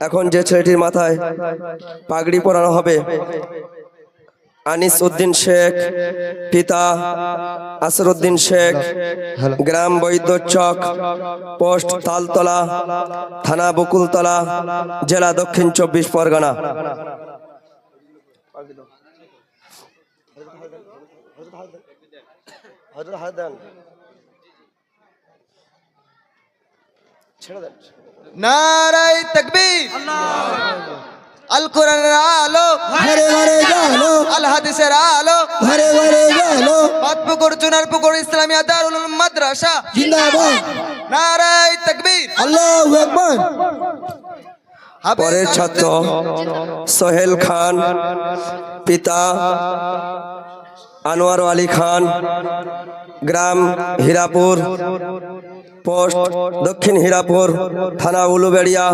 এখন যে ছেলেটির মাথায় পাগড়ি পরানো হবে আনিস উদ্দিন শেখ পিতা আসরুদ্দিন শেখ গ্রাম বৈদ্য চক পোস্ট তালতলা থানা বকুলতলা জেলা দক্ষিণ চব্বিশ পরগনা নারাই তকবীর। আল কোরআনের আলো। ঘরে ঘরে জানো আল হাদিসের আলো। ঘরে ঘরে জানো পাতপুকুর চুনার পুকুর ইসলামিয়া দারুল মাদ্রাসা। জিন্দাবাদ। তকবীর। আল্লাহু আকবার। পরের ছাত্র সোহেল খান পিতা আনোয়ার আলী খান গ্রাম হীরাপুর। পোস্ট দক্ষিণ হীরাপুর থানা উলুবেড়িয়া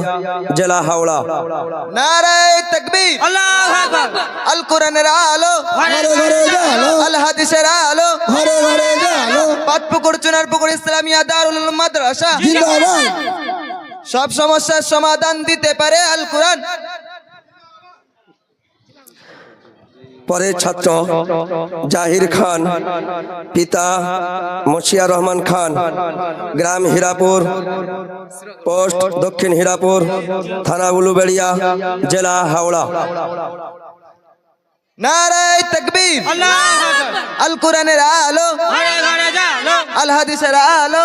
জেলা হাওড়া। তকবীর। আল কোরআনের আলো ঘরে ঘরে জানো আল হাদিসের আলো ঘরে ঘরে জানো পাতপুকুর চুনার পুকুর ইসলামিয়া দারুল উলুম মাদ্রাসা। জিন্দাবাদ। সব সমস্যার সমাধান দিতে পারে আল কোরআন। পরের ছাত্র জাহির খান পিতা মশিয়া রহমান খান গ্রাম হীরাপুর পোস্ট দক্ষিণ হীরাপুর থানা উলুবেড়িয়া জেলা হাওড়া। নারাই তকবীর। আল কোরআনের আলো। আল হাদিসের আলো।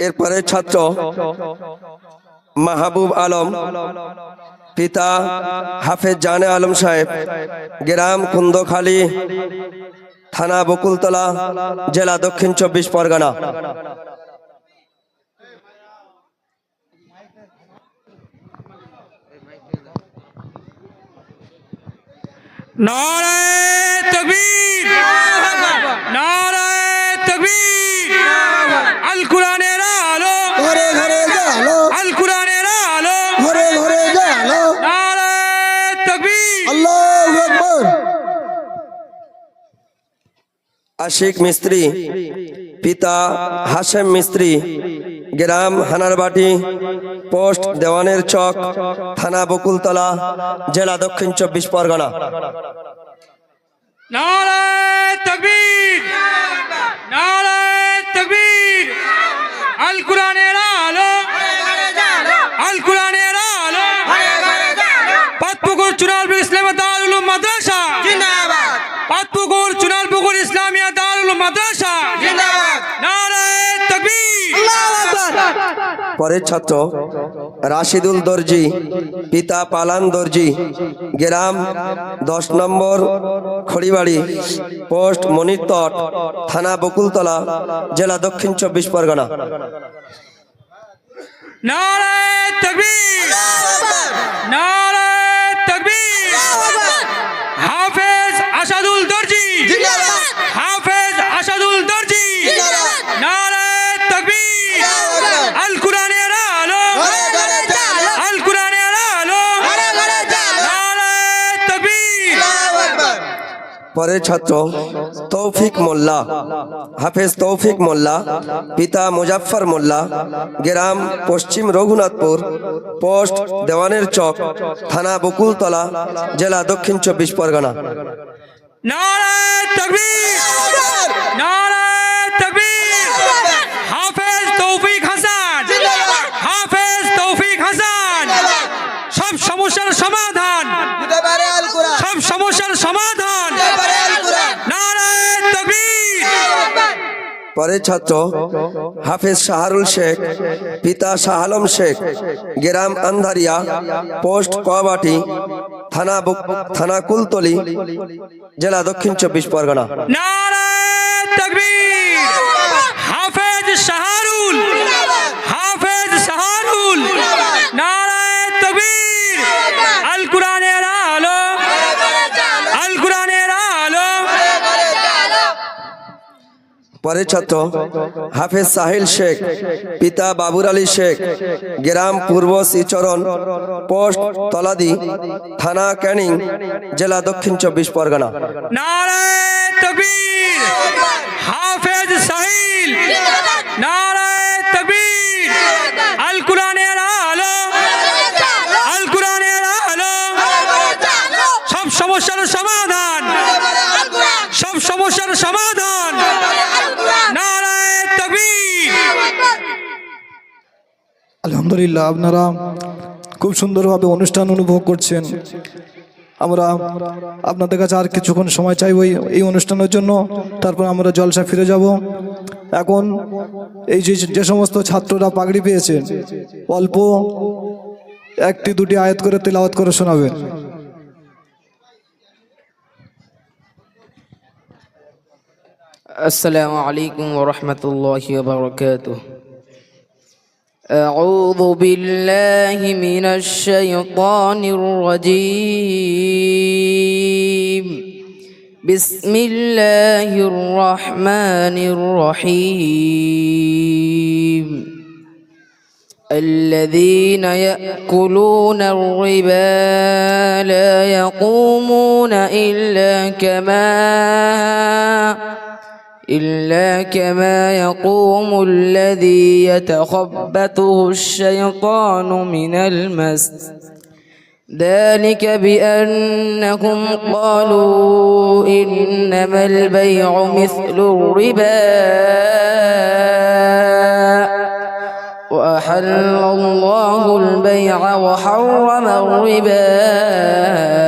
এরপরে ছাত্র মাহবুব আলম, পিতা হাফেজ জানে আলম সাহেব, গ্রাম কুন্দখালী, থানা বকুলতলা, জেলা দক্ষিণ চব্বিশ পরগনা। নারায় আশিক মিস্ত্রি, পিতা হাশেম মিস্ত্রি, গ্রাম হানারবাটি, পোস্ট দেওয়ানের চক, থানা বকুলতলা, জেলা দক্ষিণ চব্বিশ পরগনা। আল আলো আলো পাতপুকুর চুনারপুর ইসলামিয়া দারুল উলুম মাদ্রাসা পাতপুকুর চুনারপুকুর ইসলামিয়া দারুল উলুম মাদ্রাসা নারায় তকবীর পরের ছাত্র রাশিদুল দর্জি, পিতা পালান দর্জি, গ্রাম দশ নম্বর খড়িবাড়ি, পোস্ট মনিরতট, থানা বকুলতলা, জেলা দক্ষিণ চব্বিশ পরগনা। নারায় তকবীর! পরের ছাত্র তৌফিক মোল্লা। হাফেজ তৌফিক মোল্লা, পিতা মুজাফফর মোল্লা, গ্রাম পশ্চিম রঘুনাথপুর, পোস্ট দেওয়ানের চক, থানা বকুলতলা, জেলা দক্ষিণ চব্বিশ পরগনা। হাফেজ তৌফিক হাসান! হাফেজ তৌফিক হাসান! সব সমস্যার সমাধান পরের ছাত্র হাফেজ শাহরুল শেখ, পিতা শাহ আলম শেখ, গ্রাম আন্ধারিয়া, পোস্ট কোয়াবাটি থানা থানা কুলতলি, জেলা দক্ষিণ চব্বিশ পরগনা। হাফেজ শাহরুল! পরের ছাত্র হাফেজ সাহিল শেখ, পিতা বাবুর আলী শেখ, গ্রাম পূর্ব শ্রীচরণ, পোস্ট তলাদি, থানা ক্যানিং, জেলা দক্ষিণ চব্বিশ পরগনা। হাফেজ সাহিল। আলহামদুলিল্লাহ, আপনারা খুব সুন্দরভাবে অনুষ্ঠান অনুভব করছেন। আমরা আপনাদের কাছে আর কিছুক্ষণ সময় চাইব এই অনুষ্ঠানের জন্য। তারপর আমরা জলসা ফিরে যাব। এখন এই যে যে সমস্ত ছাত্ররা পাগড়ি পেয়েছে, অল্প একটি দুটি আয়াত করে তেলাওয়াত করে শোনাবেন আসসালামু আলাইকুম ওরহমতুল্লাহ বারকাতুহ। أعوذ بالله من الشيطان الرجيم. بسم الله الرحمن الرحيم. الذين يأكلون الربا لا يقومون إلا كما إلا كما يقوم الذي يتخبطه الشيطان من المس. ذلك بأنهم قالوا إنما البيع مثل الربا. وأحل الله البيع وحرم الربا.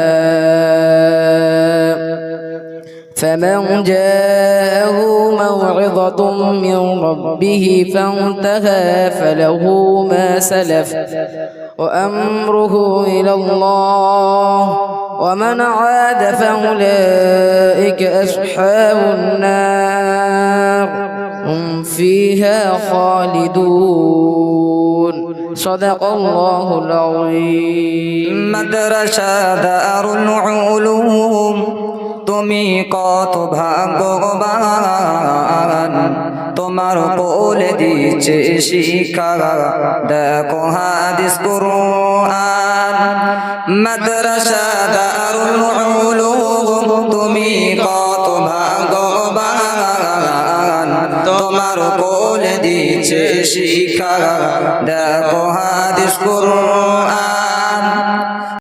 فمن جاءه موعظة من ربه فانتهى فله ما سلف وأمره إلى الله ومن عاد فأولئك أصحاب النار هم فيها خالدون. صدق الله العظيم. مدرسة دار তুমি কত ভাগ্যবান। তোমার কোলে দিচ্ছে শিক্ষা। দেখো হাদিস কুরআন। মাদ্রাসা দারুল তুমি কত ভাগ্যবান। তোমার কোলে দিচ্ছে শিক্ষা। দেখো হাদিস কুরআন।